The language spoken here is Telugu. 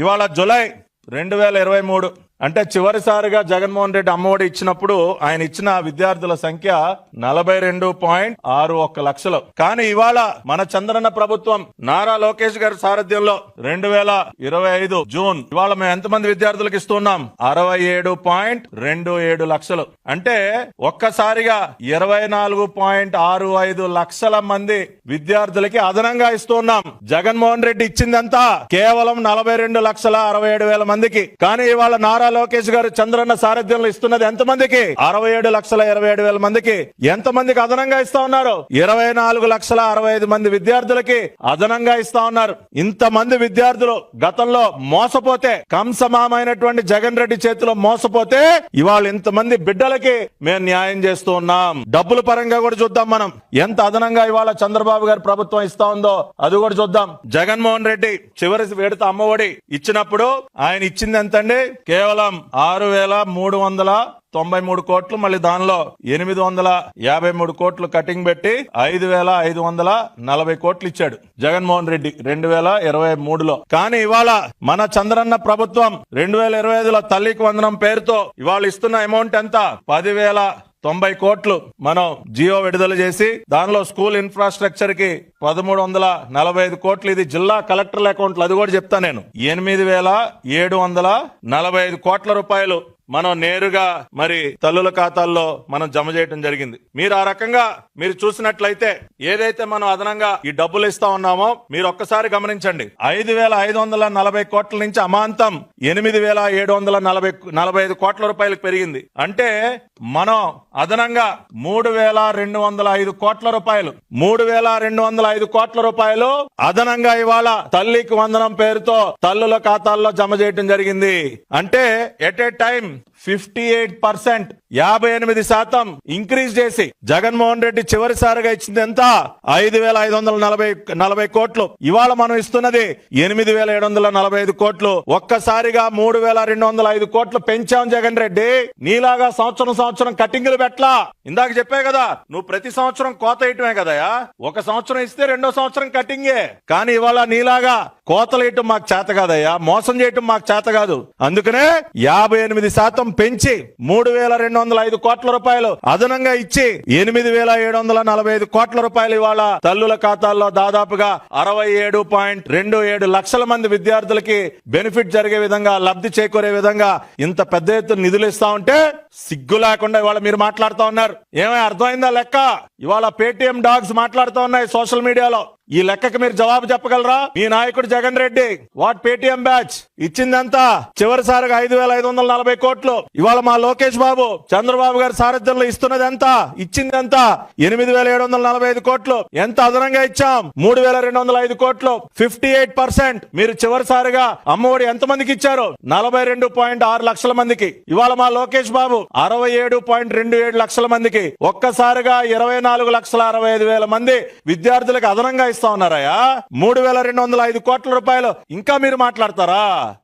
ఇవాళ జులై రెండు వేల ఇరవై మూడు. అంటే చివరిసారిగా జగన్మోహన్ రెడ్డి అమ్మఒడి ఇచ్చినప్పుడు ఆయన ఇచ్చిన విద్యార్థుల సంఖ్య నలభై రెండు పాయింట్ ఆరు ఒక్క లక్షలు. కానీ ఇవాళ మన చంద్రన్న ప్రభుత్వం నారా లోకేష్ గారి సారథ్యంలో రెండు వేల ఇరవై ఐదు జూన్ ఇవాళ మేము ఎంతమంది విద్యార్థులకు ఇస్తున్నాం అరవై ఏడు పాయింట్ రెండు ఏడు లక్షలు. అంటే ఒక్కసారిగా ఇరవై నాలుగు పాయింట్ ఆరు ఐదు లక్షల మంది విద్యార్థులకి అదనంగా ఇస్తున్నాం జగన్మోహన్ రెడ్డి ఇచ్చిందంతా కేవలం నలభై రెండు లక్షల అరవై ఏడు వేల మందికి. కానీ ఇవాళ నారా లోకేష్ గారు చంద్రన్న సారథ్యంలో ఇస్తున్నది ఎంత మందికి అరవై ఏడు లక్షల ఇరవై ఏడు వేల మందికి. ఎంత మందికి అదనంగా ఇస్తా ఉన్నారు? ఇరవై నాలుగు లక్షల అరవై ఐదు మంది విద్యార్థులకి అదనంగా ఇస్తా ఉన్నారు. ఇంత మంది విద్యార్థులు గతంలో మోసపోతే కంసమామైనటువంటి జగన్ రెడ్డి చేతిలో మోసపోతే ఇవాళ ఇంతమంది బిడ్డలకి మేము న్యాయం చేస్తూ ఉన్నాం. డబ్బుల పరంగా కూడా చూద్దాం మనం. ఎంత అదనంగా ఇవాళ చంద్రబాబు గారి ప్రభుత్వం ఇస్తా ఉందో అది కూడా చూద్దాం. జగన్మోహన్ రెడ్డి చివరి విడత అమ్మఒడి ఇచ్చినప్పుడు ఆయన ఇచ్చింది ఎంతండి? కేవలం ఆరు వేల మూడు వందల తొంభై మూడు కోట్లు మళ్ళీ దానిలో ఎనిమిది వందల యాభై మూడు కోట్లు కటింగ్ పెట్టి ఐదు వేల ఐదు వందల నలభై కోట్లు ఇచ్చాడు జగన్మోహన్ రెడ్డి రెండు వేల ఇరవై మూడులో. కానీ ఇవాళ మన చంద్రన్న ప్రభుత్వం రెండు వేల ఇరవై ఐదులో తల్లికి వందనం పేరుతో ఇవాళ ఇస్తున్న అమౌంట్ ఎంత? పదివేల తొంభై కోట్లు మనం జియో విడుదల చేసి దానిలో స్కూల్ ఇన్ఫ్రాస్ట్రక్చర్కి పదమూడు వందల నలభై ఐదు కోట్లు. ఇది జిల్లా కలెక్టర్ల అకౌంట్లు అది కూడా చెప్తా నేను. ఎనిమిది వేల ఏడు వందల నలభై ఐదు కోట్ల రూపాయలు మనం నేరుగా మరి తల్లుల ఖాతాల్లో మనం జమ చేయడం జరిగింది. మీరు ఆ రకంగా మీరు చూసినట్లయితే ఏదైతే మనం అదనంగా ఈ డబ్బులు ఇస్తా ఉన్నామో మీరు ఒక్కసారి గమనించండి. ఐదు వేల ఐదు వందల నలభై కోట్ల నుంచి అమాంతం ఎనిమిది వేల ఏడు వందల నలభై నలభై ఐదు కోట్ల రూపాయలకు పెరిగింది. అంటే మనం అదనంగా మూడు వేల రెండు వందల ఐదు కోట్ల రూపాయలు మూడు వేల రెండు వందల ఐదు కోట్ల రూపాయలు అదనంగా ఇవాళ తల్లికి వందనం పేరుతో తల్లుల ఖాతాల్లో జమ చేయడం జరిగింది. అంటే at a time fifty eight percent యాభై ఎనిమిది శాతం ఇంక్రీజ్ చేసి జగన్మోహన్ రెడ్డి చివరిసారిగా ఇచ్చింది ఎంత? ఐదు వేల ఐదు వందల నలభై నలభై కోట్లు. ఇవాళ మనం ఇస్తున్నది ఎనిమిది వేల ఏడు వందల నలభై ఐదు కోట్లు. ఒక్కసారిగా మూడు వేల రెండు వందల ఐదు కోట్లు పెంచాం జగన్ రెడ్డి. నీలాగా సంవత్సరం సంవత్సరం కటింగ్లు పెట్టలా. ఇందాక చెప్పే కదా నువ్వు ప్రతి సంవత్సరం కోత వేయటమే కదయా? ఒక సంవత్సరం ఇస్తే రెండో సంవత్సరం కటింగే. కానీ ఇవాళ నీలాగా కోతలు ఇయటం మాకు చేత కాదయ్యా మోసం చేయటం మాకు చేత కాదు. అందుకనే యాభై ఎనిమిది శాతం పెంచి మూడు వేల రెండు వందల ఐదు కోట్ల రూపాయలు అదనంగా ఇచ్చి ఎనిమిది వేల ఏడు వందల నలభై ఐదు కోట్ల రూపాయలు ఇవాళ తల్లుల ఖాతాల్లో దాదాపుగా అరవై ఏడు పాయింట్ రెండు ఏడు లక్షల మంది విద్యార్థులకి బెనిఫిట్ జరిగే విధంగా లబ్ధి చేకూరే విధంగా ఇంత పెద్ద ఎత్తున నిధులు ఇస్తా ఉంటే సిగ్గు లేకుండా ఇవాళ మీరు మాట్లాడుతూ ఉన్నారు. ఏమై అర్థమైందా లెక్క? ఇవాళ పేటిఎం డాగ్స్ మాట్లాడుతూ ఉన్నాయి సోషల్ మీడియాలో. ఈ లెక్కకి మీరు జవాబు చెప్పగలరా? మీ నాయకుడు Jagan Reddy what Paytm batch? ఇచ్చిందంతా చివరిసారిగా ఐదు వేల ఐదు వందల నలభై కోట్లు. ఇవాళ మా లోకేష్ బాబు చంద్రబాబు గారి సారథ్యంలో ఇస్తున్నది ఎంత ఇచ్చింది ఎంత ఎనిమిది వేల ఏడు వందల నలభై ఐదు కోట్లు. ఎంత అదనంగా ఇచ్చాం? మూడు వేల రెండు వందల ఐదు కోట్లు. Fifty eight percent. మీరు చివరిసారిగా అమ్మఒడి ఎంత మందికి ఇచ్చారు? నలభై రెండు పాయింట్ ఆరు లక్షల మందికి. ఇవాళ మా లోకేష్ బాబు అరవై ఏడు పాయింట్ రెండు ఏడు లక్షల మందికి. ఒక్కసారిగా ఇరవై నాలుగు లక్షల అరవై ఐదు వేల మంది విద్యార్థులకు అదనంగా ఇస్తా ఉన్నారయ్యా? మూడు వేల రెండు వందల ఐదు కోట్ల రూపాయలు. ఇంకా మీరు మాట్లాడతారా?